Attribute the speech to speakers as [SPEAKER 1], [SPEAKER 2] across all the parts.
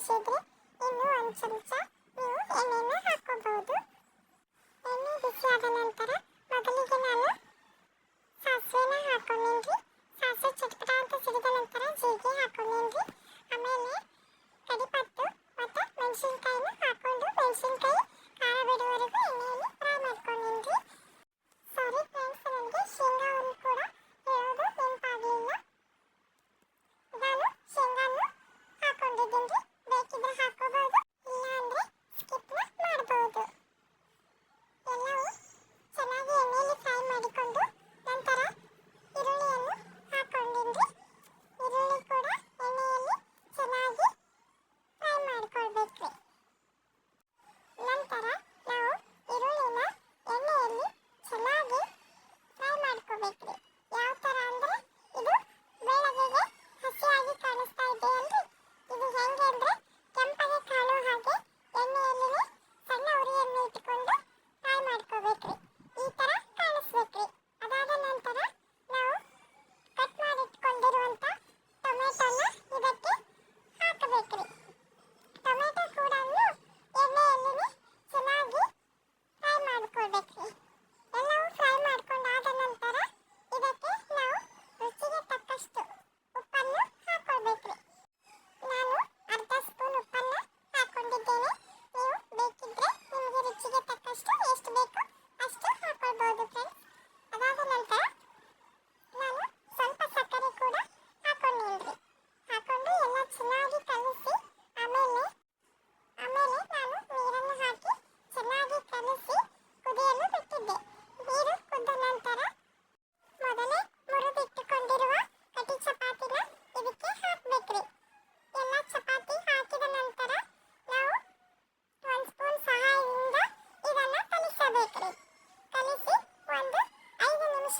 [SPEAKER 1] ಇನ್ನೂ ಇನ್ನು ಒಂದು ಚಮಚ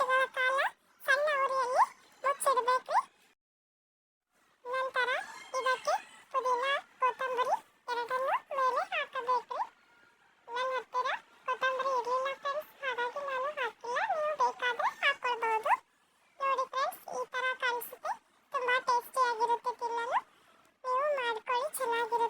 [SPEAKER 1] ಸಿಗುವ ಕಾಲ ಸಣ್ಣ ಉರಿಯಲ್ಲಿ ಮುಚ್ಚಿಡಬೇಕು ನಂತರ ಇದಕ್ಕೆ ಪುದೀನ, ಕೊತ್ತಂಬರಿ ಎರಡನ್ನು ಮೇಲೆ ಹಾಕಬೇಕು ನನ್ನ ಹತ್ತಿರ ಕೊತ್ತಂಬರಿ ಇರಲಿಲ್ಲ ಫ್ರೆಂಡ್ಸ್ ಹಾಗಾಗಿ ನಾನು ಹಾಕಿಲ್ಲ. ನೀವು ಬೇಕಾದ್ರೆ ಹಾಕ್ಕೊಳ್ಬಹುದು ನೋಡಿ ಫ್ರೆಂಡ್ಸ್ ಈ ತರ ಕಾಣಿಸುತ್ತೆ. ತುಂಬ ಟೇಸ್ಟಿಯಾಗಿರುತ್ತೆ ತಿನ್ನಲು. ನೀವು ಮಾಡ್ಕೊಳ್ಳಿ, ಚೆನ್ನಾಗಿರುತ್ತೆ.